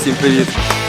Всім привіт!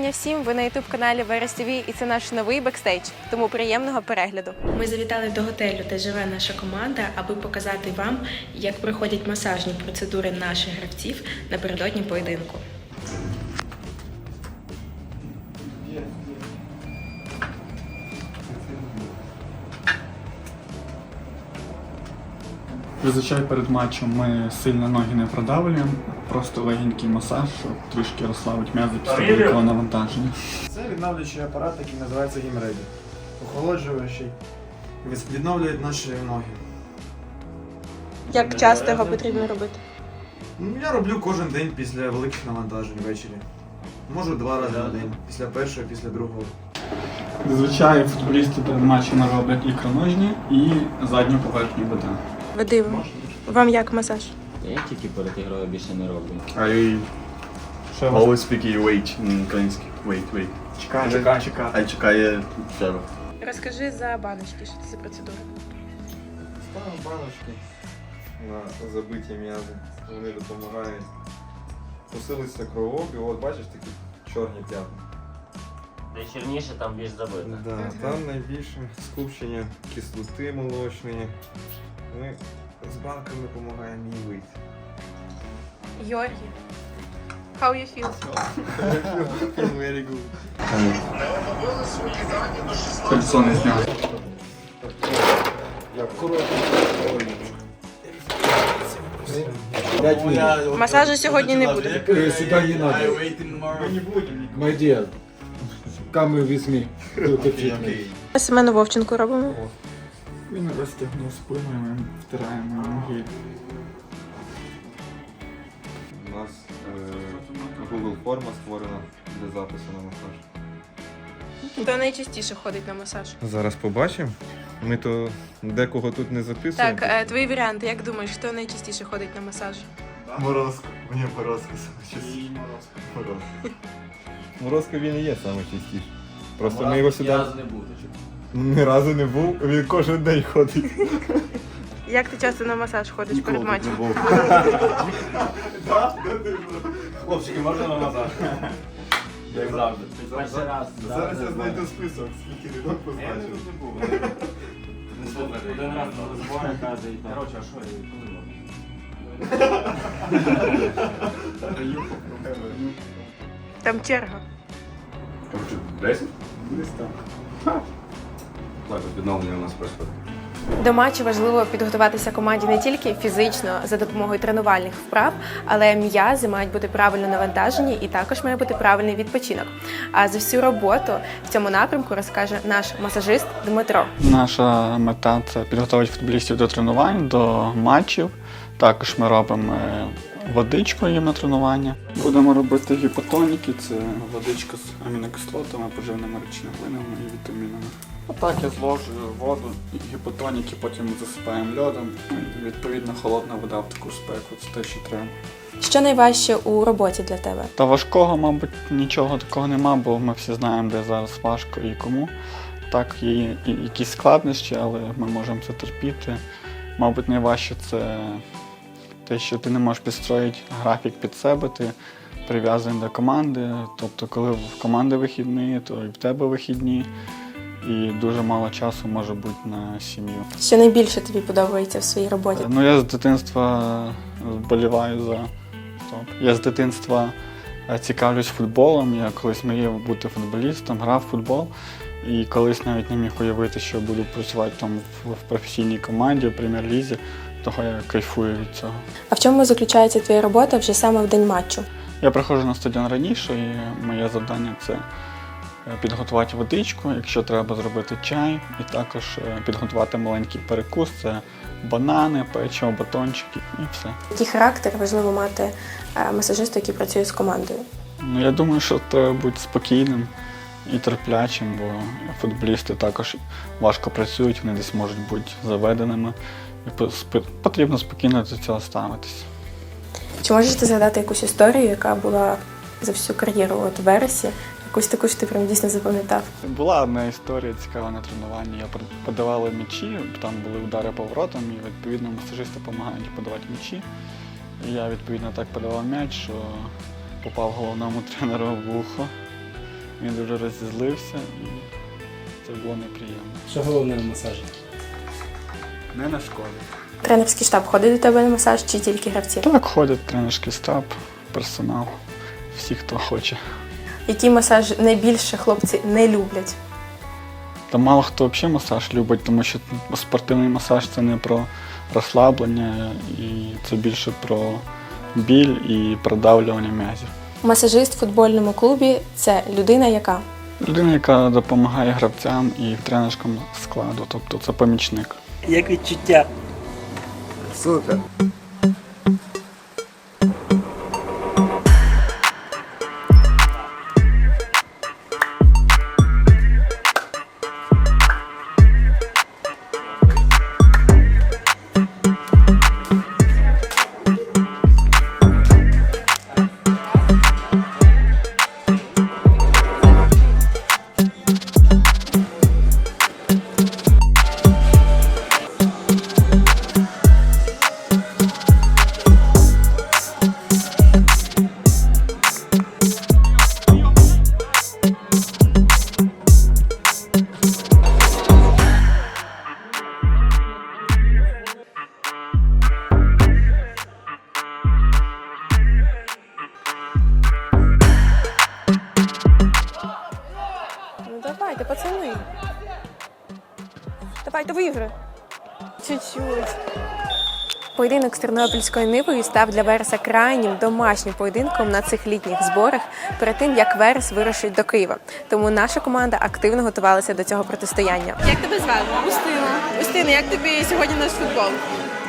Вітання всім! Ви на youtube каналі Верес ТВ і це наш новий бекстейдж. Тому приємного перегляду. Ми завітали до готелю, де живе наша команда, аби показати вам, як проходять масажні процедури наших гравців напередодні поєдинку. Зазвичай перед матчем ми сильно ноги не продавлюємо, просто легенький масаж, щоб трішки розслабити м'язи після великого навантаження. Це відновлюючий апарат, який називається гімреді. Охолоджуючий. Від- Відновлює наші ноги. Як часто його потрібно робити? Ну, я роблю кожен день після великих навантажень ввечері. Можу два рази на день. Після першого, після другого. Зазвичай футболісти перед матчами роблять ікроножні і задню поверхню бедра. Вадим, вам як масаж? Я тільки перед ігрою більше не роблю. I always speak you wait in українській. Wait, wait. Чекай, чекай, чекай. А чекає тебе. Розкажи за баночки, що це за процедура. Ставимо баночки на забиті м'язи. Вони допомагають посилитися кровообіг. От бачиш такі чорні п'ятна. Де чорніше, там більш забито. Да, там найбільше скупчення кислоти молочної. Ми з банками допомагаємо їй вийти. Георгій, how you feel? Very good. Кольцо не зняв. Масажу сьогодні не буде. Э, Сюда не надо. My dear, come with me. to the. Семену Вовченку робимо. Він розтягнув спину, і ми втираємо ноги. У нас е, Google форма створена для запису на масаж. Хто найчастіше ходить на масаж? Зараз побачимо. Ми то декого тут не записуємо. Так, е, твої варіанти, як думаєш, хто найчастіше ходить на масаж? Морозко. Мені морозко. Морозко. Морозко він і є саме частіше. Просто ми його сюди не буде. Ні разу не був, він кожен день ходить. Як ти часто на масаж ходиш перед матчем? Хлопчики, можна на масаж? Як завжди. Перший раз. Зараз я знайду список, скільки рідок позначив. Не слухайте, один раз на збори каже і так. Короче, а що я Там черга. Десять? Десь так. Так, відновлення у нас происходит. До матчу важливо підготуватися команді не тільки фізично за допомогою тренувальних вправ, але м'язи мають бути правильно навантажені і також має бути правильний відпочинок. А за всю роботу в цьому напрямку розкаже наш масажист Дмитро. Наша мета це підготувати футболістів до тренувань, до матчів. Також ми робимо е, водичку їм на тренування. Будемо робити гіпотоніки, це водичка з амінокислотами, поживними речовинами і вітамінами. Отак я зложую воду, гіпотоніки, потім засипаємо льодом. Відповідно, холодна вода в таку спеку, це те, що треба. Що найважче у роботі для тебе? Та важкого, мабуть, нічого такого нема, бо ми всі знаємо, де зараз важко і кому. Так, є якісь складнощі, але ми можемо це терпіти. Мабуть, найважче це те, що ти не можеш підстроїти графік під себе, ти прив'язаний до команди. Тобто, коли в команди вихідні, то і в тебе вихідні. І дуже мало часу може бути на сім'ю. Що найбільше тобі подобається в своїй роботі? Ну, я з дитинства вболіваю за стоп. Я з дитинства е, цікавлюсь футболом. Я колись мріяв бути футболістом, грав в футбол. І колись навіть не міг уявити, що буду працювати там в, професійній команді, в прем'єр-лізі. Того я кайфую від цього. А в чому заключається твоя робота вже саме в день матчу? Я приходжу на стадіон раніше, і моє завдання це е, підготувати водичку, якщо треба зробити чай, і також е, підготувати маленький перекус. Це банани, печиво, батончики і все. Який характер важливо мати е, масажисту, який працює з командою? Ну, я думаю, що треба бути спокійним і терплячим, бо футболісти також важко працюють, вони десь можуть бути заведеними. І потрібно спокійно до цього ставитись. Чи можеш ти згадати якусь історію, яка була за всю кар'єру от в Вересі? Якусь таку, що ти прям дійсно запам'ятав? Була одна історія цікава на тренуванні. Я подавали м'ячі, там були удари поворотом, і відповідно масажисти допомагають подавати м'ячі. І я відповідно так подавав м'яч, що попав головному тренеру в вухо. Він дуже розізлився і це було неприємно. Що головне в масажі? Не нашкодить. Тренерський штаб ходить до тебе на масаж чи тільки гравці? Так ходить тренерський штаб, персонал, всі, хто хоче. Який масаж найбільше хлопці не люблять? Та мало хто взагалі масаж любить, тому що спортивний масаж це не про розслаблення, і це більше про біль і продавлювання м'язів. Масажист в футбольному клубі це людина, яка Людина, яка допомагає гравцям і тренерському складу, тобто це помічник. Як відчуття? Супер. Давайте вигри. Чуть-чуть. Поєдинок з Тернопільською нивою став для Вереса крайнім домашнім поєдинком на цих літніх зборах перед тим, як Верес вирушить до Києва. Тому наша команда активно готувалася до цього протистояння. Як тебе звати? Устина. Устина, як тобі сьогодні наш футбол?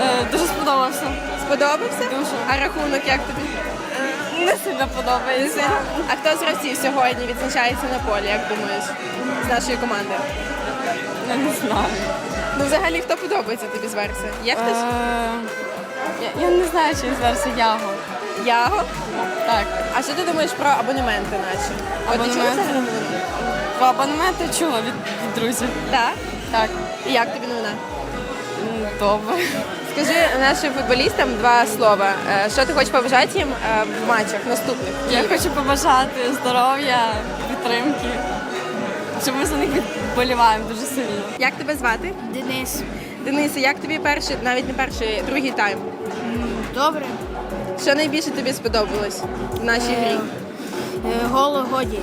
Е, дуже сподобався. Сподобався? Дуже. А рахунок як тобі? Не сильно подобається. А хто з гравців сьогодні відзначається на полі, як думаєш, з нашої команди? Я не знаю. Ну, взагалі, хто подобається тобі з Вереса? Є Е, хтось? я, я не знаю, чи зверся Яго. Яго? Так. А що ти думаєш про абонементи наші? От ти чула Абонементи? взагалі? Про абонементи чула від, від друзів. Так? Так. І як тобі новина? М, Добре. Скажи нашим футболістам два слова. Е, Що ти хочеш побажати їм е, в матчах наступних? Я хочу побажати здоров'я, підтримки. Щоб ми за них вболіваємо дуже сильно. Як тебе звати? Денис, Денисе, як тобі перший, навіть не перший, другий тайм? добре. Що найбільше тобі сподобалось в нашій грі? Е, Голо годі.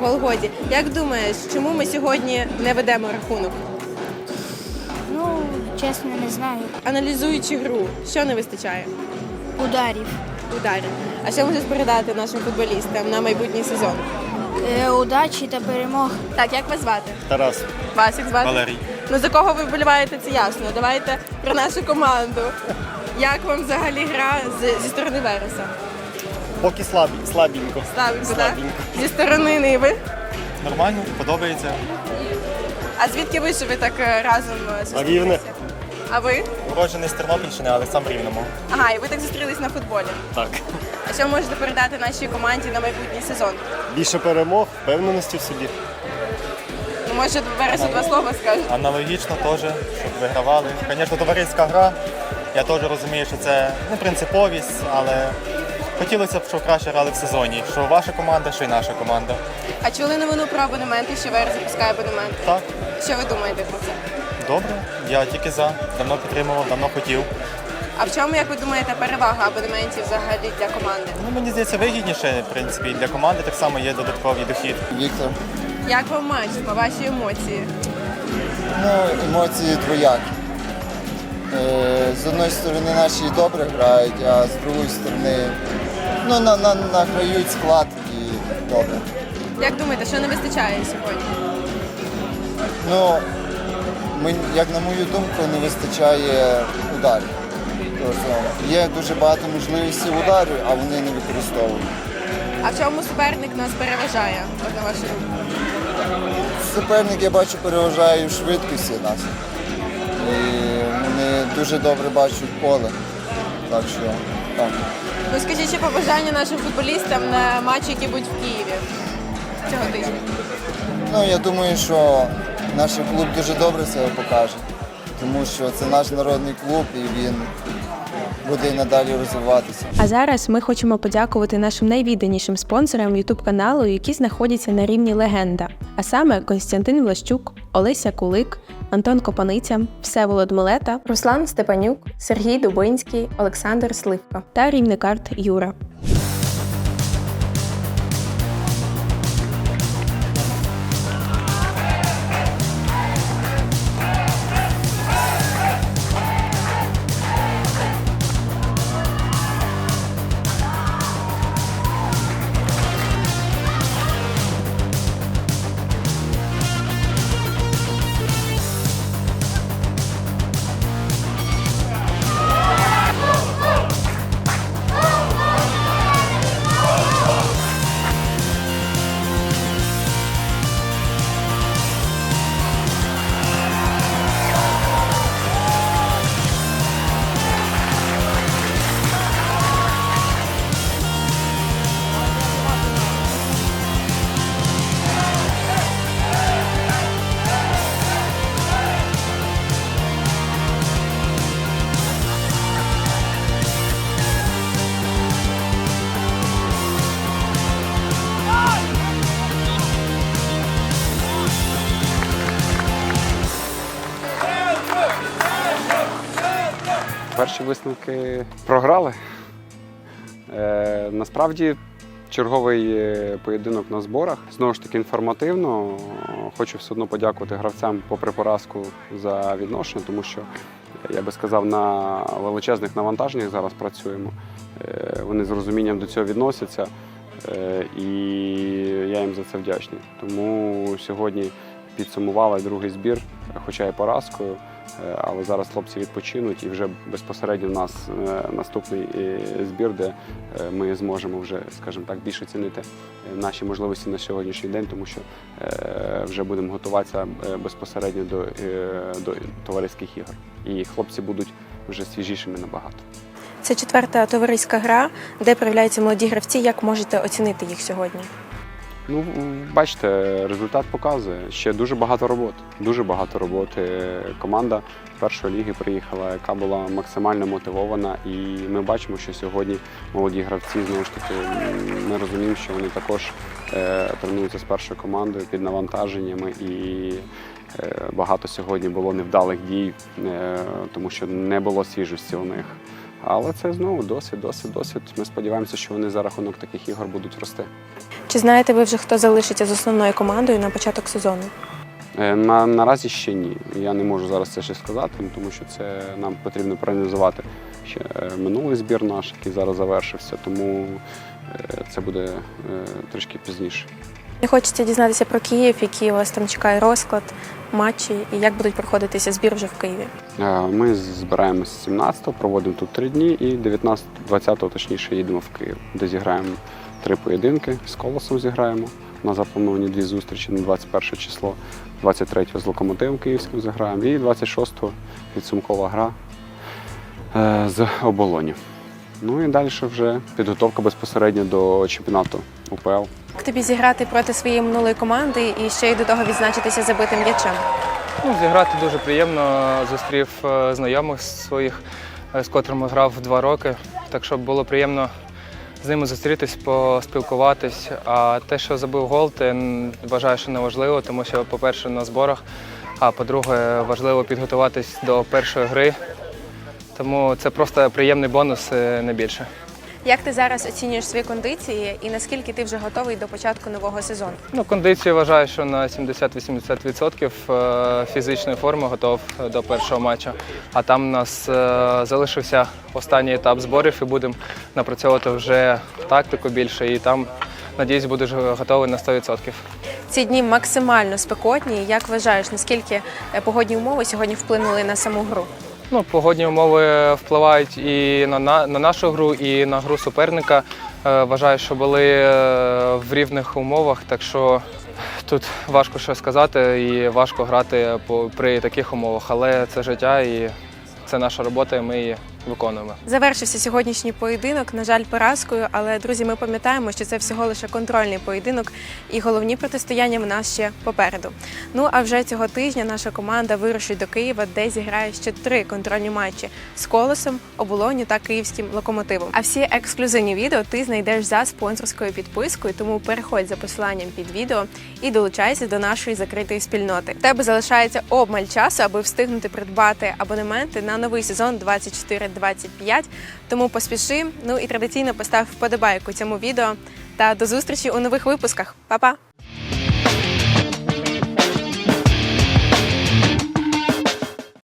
В Голгоді. Як думаєш, чому ми сьогодні не ведемо рахунок? Ну, чесно, не знаю. Аналізуючи гру, що не вистачає? Ударів. Ударів. А що можеш передати нашим футболістам на майбутній сезон? Е, удачі та перемог. Так, як вас звати? Тарас. Вас як звати? Валерій. Ну за кого ви вболіваєте, це ясно. Давайте про нашу команду. Як вам взагалі гра з- зі сторони Вереса? Поки слабі, слабенько. Ставимо, так? Слабенько. Зі сторони Ниви. Нормально, подобається. А звідки ви що ви так е, разом е, зустрілися? Рівне. А ви? Уроджений з Тернопільщини, але сам рівному. Ага, і ви так зустрілись на футболі. Так. А що можете передати нашій команді на майбутній сезон? Більше перемог, впевненості в собі. Ну, може, Вересу два слова скажете? Аналогічно теж, щоб вигравали. Звісно, товариська гра. Я теж розумію, що це не принциповість, але хотілося б, щоб краще грали в сезоні. Що ваша команда, що й наша команда. А чули новину про абонементи, що Верес запускає абонементи? Так, Що ви думаєте про це? Добре. Я тільки за. Давно підтримував, давно хотів. А в чому, як ви думаєте, перевага абонементів взагалі для команди? Ну, мені здається, вигідніше, в принципі, і для команди так само є додатковий дохід. Віктор. Як вам матч? Ваші емоції? Ну, емоції двоякі. Е, з одної сторони наші добре грають, а з другої сторони ну, на, на, награють склад і добре. Як думаєте, що не вистачає сьогодні? Ну, ми, як на мою думку, не вистачає ударів. Тобто, є дуже багато можливостей ударів, а вони не використовують. А в чому суперник нас переважає? На вашу думку? Суперник, я бачу, переважає в швидкості нас. І вони дуже добре бачать поле. Так що Так. Ну скажіть, ще побажання нашим футболістам на матчі, які будуть в Києві цього тижня. Ну, я думаю, що наш клуб дуже добре себе покаже, тому що це наш народний клуб і він буде і надалі розвиватися. А зараз ми хочемо подякувати нашим найвідданішим спонсорам youtube каналу, які знаходяться на рівні легенда. А саме Константин Влащук, Олеся Кулик, Антон Копаниця, Всеволод Милета, Руслан Степанюк, Сергій Дубинський, Олександр Сливка та рівникарт Юра. Перші висновки програли. Е, насправді черговий е, поєдинок на зборах. Знову ж таки інформативно. Хочу все одно подякувати гравцям попри поразку за відношення, тому що я би сказав, на величезних навантаженнях зараз працюємо. Е, вони з розумінням до цього відносяться. Е, і я їм за це вдячний. Тому сьогодні підсумували другий збір, хоча й поразкою. Е, Але зараз хлопці відпочинуть і вже безпосередньо у нас е, наступний е, збір, де ми зможемо вже, скажімо так, більше цінити наші можливості на сьогоднішній день, тому що вже будемо готуватися безпосередньо до, до товариських ігор. І хлопці будуть вже свіжішими набагато. Це четверта товариська гра, де проявляються молоді гравці. Як можете оцінити їх сьогодні? Ну, бачите, результат показує. Ще дуже багато роботи. Дуже багато роботи. Команда першої ліги приїхала, яка була максимально мотивована. І ми бачимо, що сьогодні молоді гравці знову ж таки ми розуміємо, що вони також е, тренуються з першою командою під навантаженнями і. е, Багато сьогодні було невдалих дій, е, тому що не було свіжості у них. Але це знову досвід, досвід, досвід. Ми сподіваємося, що вони за рахунок таких ігор будуть рости. Чи знаєте ви вже хто залишиться з основною командою на початок сезону? Е, На, наразі ще ні. Я не можу зараз це ще сказати, тому що це нам потрібно проаналізувати ще е, минулий збір наш, який зараз завершився, тому е, це буде трішки пізніше. Не хочеться дізнатися про Київ, який у вас там чекає розклад, матчі і як будуть проходитися збір вже в Києві. Е, Ми збираємося 17-го, проводимо тут три дні, і 19-20 точніше їдемо в Київ, де зіграємо три поєдинки. З колосом зіграємо. У нас заплановані дві зустрічі на 21 число, 23-го з локомотивом київським зіграємо, і 26-го підсумкова гра е, з оболоні. Ну і далі вже підготовка безпосередньо до чемпіонату УПЛ. Як тобі зіграти проти своєї минулої команди і ще й до того відзначитися забитим м'ячем? Ну, зіграти дуже приємно. Зустрів е, знайомих своїх, е, з котрими грав два роки. Так що було приємно з ними зустрітись, поспілкуватись. А те, що забив гол, м, вважаю, що не важливо, тому що, по-перше, на зборах, а по-друге, важливо підготуватись до першої гри. Тому це просто приємний бонус, е, не більше. Як ти зараз оцінюєш свої кондиції і наскільки ти вже готовий до початку нового сезону? Ну, кондицію вважаю, що на 70-80% е, фізичної форми готов до першого матчу. А там у нас е, залишився останній етап зборів і будемо напрацьовувати вже тактику більше. І там, надіюсь, будеш готовий на 100%. Ці дні максимально спекотні. Як вважаєш, наскільки е, погодні умови сьогодні вплинули на саму гру? Ну, погодні умови впливають і на, на, на нашу гру, і на гру суперника. Е, Вважаю, що були е, в рівних умовах, так що тут важко що сказати і важко грати по, при таких умовах. Але це життя і це наша робота, і ми її виконуємо. Завершився сьогоднішній поєдинок, на жаль, поразкою, але друзі, ми пам'ятаємо, що це всього лише контрольний поєдинок, і головні протистояння в нас ще попереду. Ну а вже цього тижня наша команда вирушить до Києва, де зіграє ще три контрольні матчі з колосом, оболоню та київським локомотивом. А всі ексклюзивні відео ти знайдеш за спонсорською підпискою, тому переходь за посиланням під відео і долучайся до нашої закритої спільноти. В тебе залишається обмаль часу, аби встигнути придбати абонементи на новий сезон 24-25. Тому поспіши. Ну і традиційно постав вподобайку цьому відео. Та до зустрічі у нових випусках. Па-па!